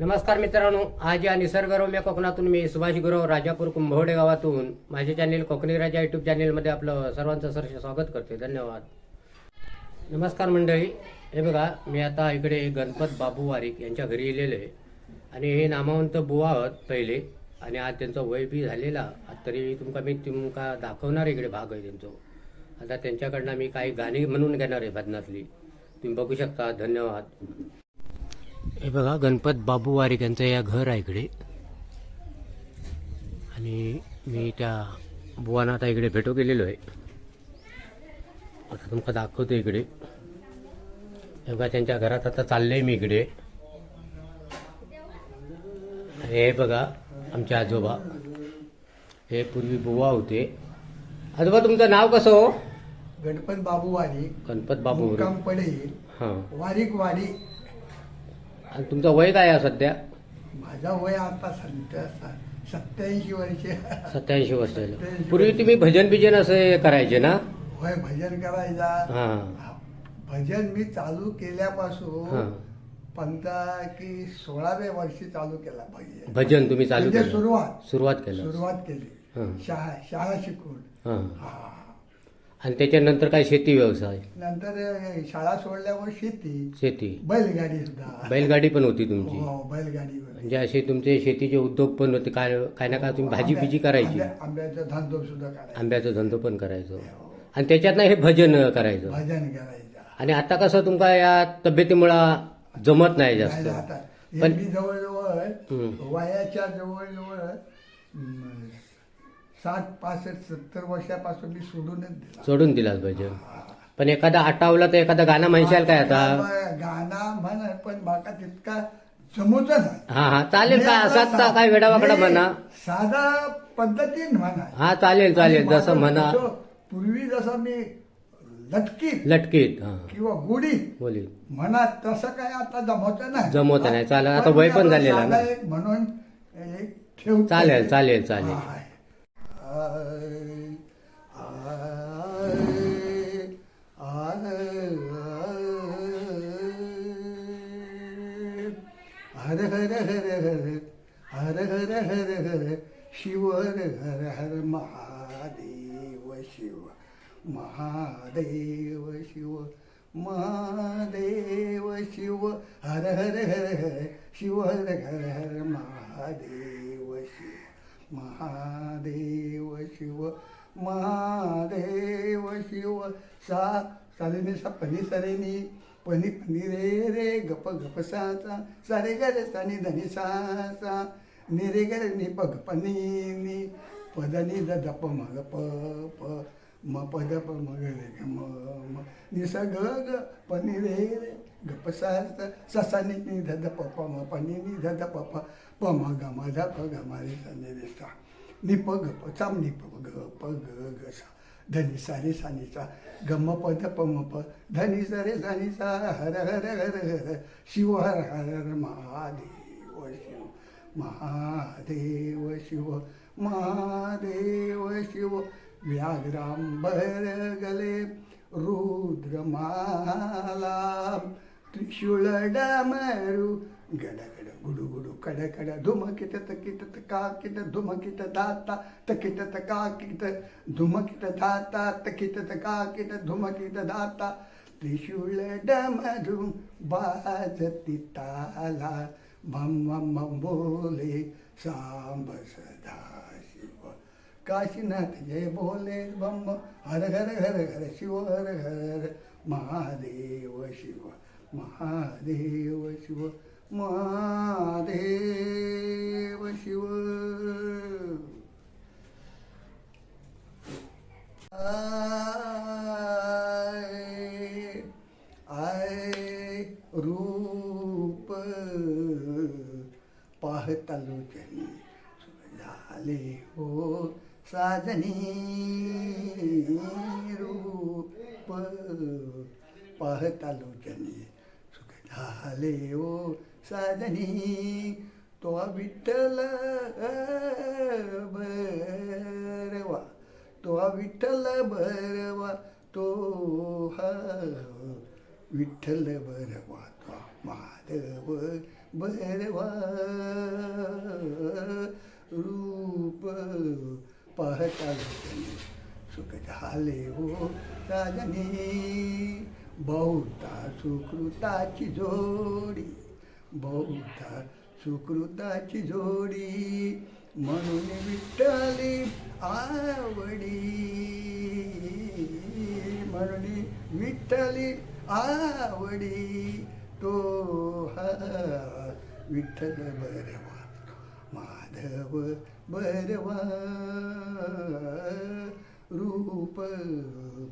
नमस्कार मित्रांनो आज या निसर्गरम्य कोकणातून मी सुभाष गुरव राजापूर कुंभवडे गावातून माझे चॅनेल कोकणी राजा युट्यूब चॅनेलमध्ये आपलं सर्वांचं सरसे स्वागत करते धन्यवाद. नमस्कार मंडळी. हे बघा मी आता इकडे गणपत बाबू वारीक यांच्या घरी येलेलो आहे. आणि हे नामवंत बुवा आहोत पहिले. आणि आज त्यांचं वय बी झालेला. तरी तुमका मी तुमका दाखवणार इकडे भाग आहे त्यांचं. आता त्यांच्याकडनं मी काही गाणी म्हणून घेणार आहे भजनातली. तुम्ही बघू शकता. धन्यवाद. हे बघा गणपत बाबू वारीक यांचं या घर आहे इकडे. आणि मी त्या बुवांना आता इकडे भेटो गेलेलो आहे. आता तुमका दाखवतो इकडे. हे बघा त्यांच्या घरात आता चाललंय मी इकडे. हे बघा आमचे आजोबा. हे पूर्वी बुवा होते. आजोबा तुमचं नाव कसं हो? गणपत बाबू वारी गणपत बाबू मुक्काम पडे हां. वारीक. आणि तुमचं वय काय आहे सध्या? माझा वय आता सध्या सत्याऐंशी वर्ष. सत्याऐंशी वर्षाचं पूर्वी तुम्ही भजन बिजन असं करायचे ना? वय भजन करायचा. हां भजन मी चालू केल्यापासून हां. पंधरा की सोळाव्या वर्षी चालू केला भजन. भजन तुम्ही चालू म्हणजे केलं. सुरुवात. सुरुवात केलं. सुरुवात केली. हं. शाळा शाळा शिकून. हां. हा. आणि त्याच्यानंतर काय शेती व्यवसाय? नंतर शाळा सोडल्यावर शेती. शेती. बैलगाडी सुद्धा. बैलगाडी पण होती तुमची. हो बैलगाडी म्हणजे असे तुमचे शेतीचे उद्योग पण होते. काय काय ना काय तुम्ही भाजी बिजी करायची. आंब्या- आंब्याचा धंदो सुद्धा करायचा. आंब्याचा धंदो पण करायचो. आणि त्याच्यातनं हे भजन करायचं. भजन करायचा. आणि आता कसं तुमका या तब्येतीमुळं जमत नाही जास्त. हे पण मी जवळजवळ हं. वयाच्या जवळजवळ साठ पासष्ट सत्तर वर्षापासून मी सोडूनच दिला. सोडून दिलास भजन पण एखादा आटावला तर एखादा गाणं म्हणशाल काय आता? गाणा म्हण पण माका तितका जमूच नाही. हा हा चालेल काय? मी असा आता आता काय वेडावाकडा मी म्हणा. साधा पद्धतीन म्हणा. हा चालेल चालेल जसं म्हणा. पूर्वी जसं मी लटकीत लटकीत हा. किंवा गुढीत बोली. म्हणत तसं काय आता जमवत नाही. जमवत नाही. चालेल. आता वय पण मी झालेलं ना. एक म्हणून एक ठेवतो. चालेल चालेल चालेल. हर हर हर शिव हर हर हर महादेव शिव महादेव शिव महादेव शिव हर हर हर हर शिव हर हर हर महादेव शिव महादेव शिव महादेव शिव सा सारेने सा पनी सरेनी पनी पनी रे रे गप गप सा सा सारे गरे सानी धनी सा सा निरेगर रे गरे नि प गप नि पद नि द प म ग प प म पद प म ग रे ग म म नि स ग ग पनी रे रे ग प सा सा नि नि ध ध प प म पनी नि ध ध प प प म ग म ध प ग म रे सा नि रे सा नि प ग प चाम नि प ग प ग ग सा धनी सा रे सा नि सा ग म प ध प म प धनी सा रे सा नि सा हर हर हर हर शिव हर हर हर महादेव शिव महादेव शिव महादेव शिव व्याघ्रांबर गले रुद्रमाला त्रिशूळ डमरू गडगड गुडुगुडू कडकड धुमकित तकित काकित धुमकित धाता तकित काकित धुमकित धाता तकित काकित धुमकित धाता त्रिशूळ डमरू बाजती ताला மம்ம மம்போலே சாம்ப சதாசிவ காசிநாத் ஜெய போலே பம்ம ஹர ஹர ஹர ஹர சிவ ஹர ஹர. மகாதேவ சிவ மகாதேவ சிவ மகாதேவ साजनी रूप पाहता लोचनी सुख झाले ओ साजनी तो विठ्ठल बरवा तो विठ्ठल बरवा तो हा विठ्ठल बरवा तो माधव बरवा रूप पाहता सुख झाले हो राजनी बहुता सुकृताची जोडी बहुता सुकृताची जोडी म्हणून विठ्ठली आवडी म्हणून विठ्ठली आवडी तो हा विठ्ठल बरवा माधव बरवा रूप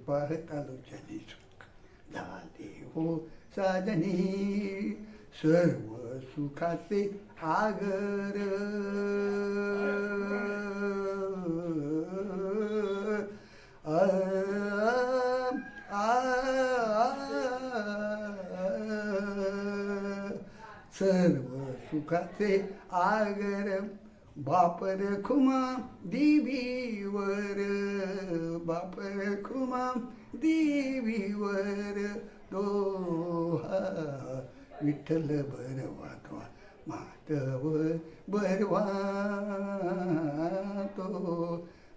पाहतालो सुख झाले हो साधनी सर्व सुखाचे आगर आ, आ, सर्व सुखाचे आगर बापर खुमा देवीवर बापर खुमा देवीवर तो हा विठ्ठल बरवा तो माधव बरवा तो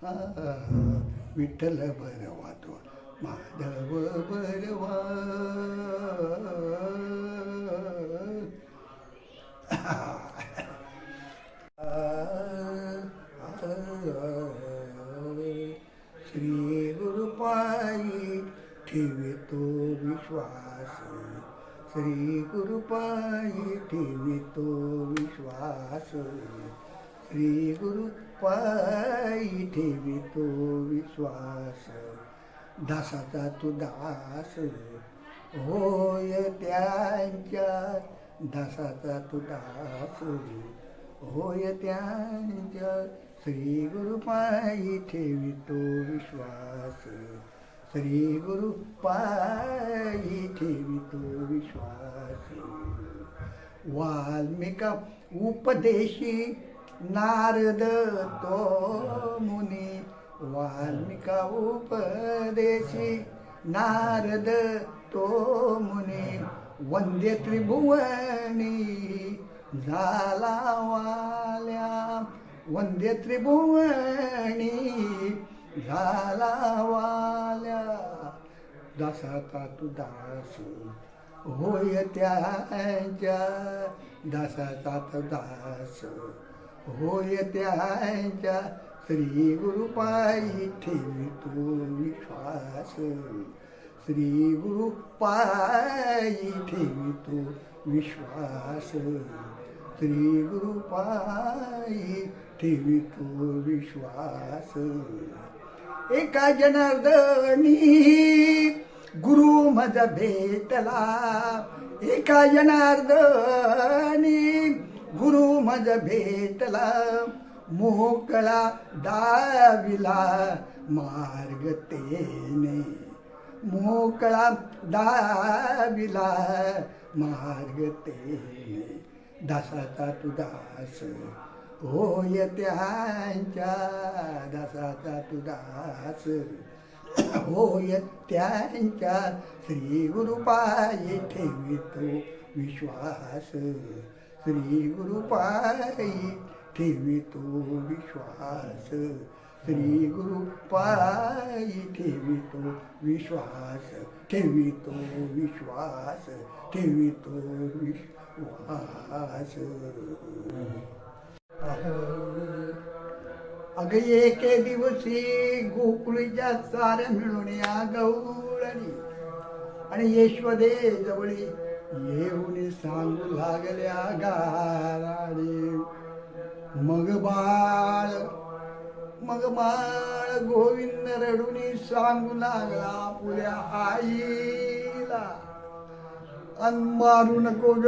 हा विठ्ठल बरवा तो माधव बरवा ठेवितो विश्वास. श्री गुरुपाई ठेवितो विश्वास. श्री गुरुपायी ठेवितो विश्वास. दासाचा तू दास. होय त्यांच्या दासाचा तू दास. होय त्यांच्या श्री गुरुपायी ठेवितो विश्वास. श्री गुरु पायी ठेवितो विश्वास. वाल्मिका उपदेशी नारद तो मुनी. वाल्मिका उपदेशी नारद तो मुनी. वंद्य त्रिभुवनी झाला वाल्या. वंद्य त्रिभुवनी झाला वाल्या दासाचा तू दास होय त्यांच्या. दासाचा तू दास होय त्यांच्या. श्री गुरुपायी ठेवितो विश्वास. श्री गुरुपायी ठेवितो विश्वास. श्री गुरुपायी ठेवितो विश्वास. एका जनार्दनी गुरु मज भेटला. एका जनार्दनी गुरु मज भेटला. मोकळा दाविला मार्ग तेने. मोकळा दाविला मार्ग तेने. दासाचा तुदास होय त्यांच्या दासाचा तुदास होय त्यांच्या श्री गुरुपायी ठेवितो विश्वास. श्री गुरुपायी ठेवितो विश्वास. श्री गुरुपायी ठेवितो विश्वास. ठेवितो विश्वास. ठेवितो विश्वास. अग एके दिवशी गोकुळीच्या साऱ्या मिळून या गौळणी. आणि यशवदे जवळी येऊन सांगू लागल्या गाराडी मग बाळ मग बाळ गोविंद रडून सांगू लागला पुऱ्या आईला. अन मारू नको ग.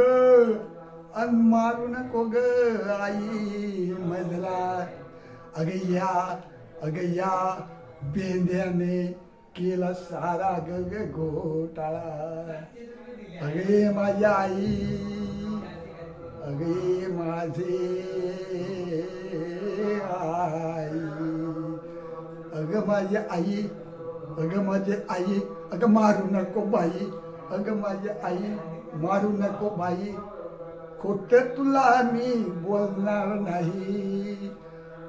अन मारू नको ग आई मजला अगय्या अगय्या बेंद्याने केला सारा ग घोटाळा. अगे माझी आई अगे माझे आई. अगं माझी आई अगं माझी आई अगं मारू नको बाई. अगं माझी आई मारू नको बाई. खोट तुला मी बोलणार नाही.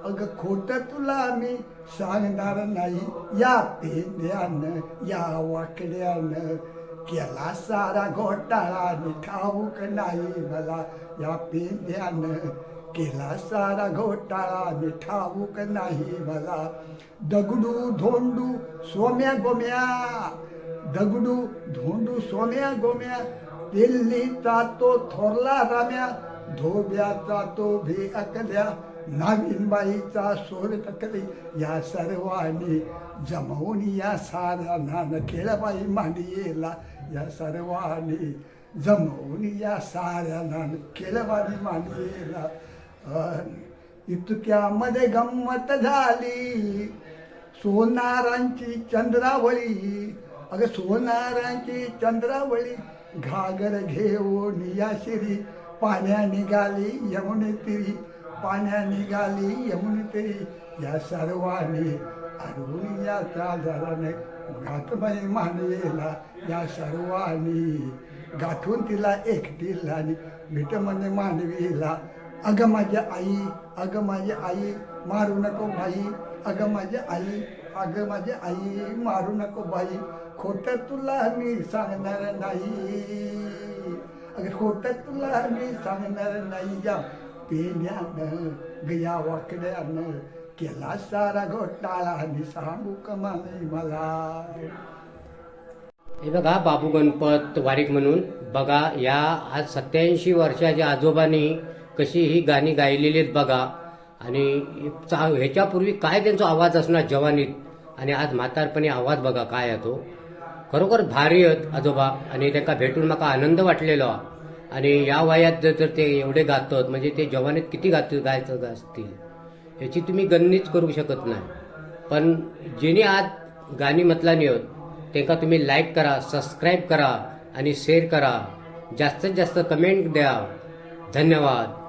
अग खोट तुला मी सांगणार नाही. या पेंड्यानं या वाकड्यानं केला सारा घोटाळा आणि ठाऊक नाही मला. या पेंद्यानं केला सारा घोटाळा आणि ठाऊक नाही मला. दगडू धोंडू सोम्या गोम्या दगडू धोंडू सोम्या गोम्या दिल्लीचा तो थोरला राम्या धोब्याचा तो भी अकल्या नवीन बाईचा सोर टकली या सर्वांनी जमवून या साऱ्या नान खेळबाई मांडियेला या सर्वांनी जमवून या साऱ्या नान खेळबाई मांडियेला अन इतक्यामध्ये गंमत झाली. सोनारांची चंद्रावळी अगं सोनारांची चंद्रावळी घागर घेऊ निया शिरी पाण्या निघाली यमुने तिरी पाण्या निघाली यमुने तिरी. या सर्वांनी अरुण या चादराने घातमय मानलेला या सर्वांनी. गाठून तिला एकटीला आणि मिठमने मानवीला अगं माझी आई अगं माझी आई मारू नको बाई अगं माझी आई अगं माझी आई मारू नको बाई. खोट तुला मी सांगणार नाही. अगं खोट तुला मी सांगणार नाही. या पेण्यानं गया वाकड्यानं केला सारा घोटाळा. आणि सांगू कमाने मला? हे बघा बाबू गणपत वारीक म्हणून. बघा या आज सत्याऐंशी वर्षाच्या आजोबांनी कशी ही गाणी गायलेली आहेत बघा. आणि चा- ह्याच्यापूर्वी काय त्यांचा आवाज असणार जवानीत? आणि आज म्हातारपणी आवाज बघा काय आहे तो? खरोखर भारी आहेत आजोबा. आणि ताका भेटून म्हाका आनंद वाटलेलो. आणि या वयात जर जर ते एवढे गातात म्हणजे ते जवानीत किती गात गायचं असतील याची तुम्ही गणनीच करू शकत नाही. पण जेणे आज गाणी मतलानी होत त्यांना तुम्ही लाईक करा सबस्क्राईब करा आणि शेअर करा. जास्तीत जास्त कमेंट द्या. धन्यवाद.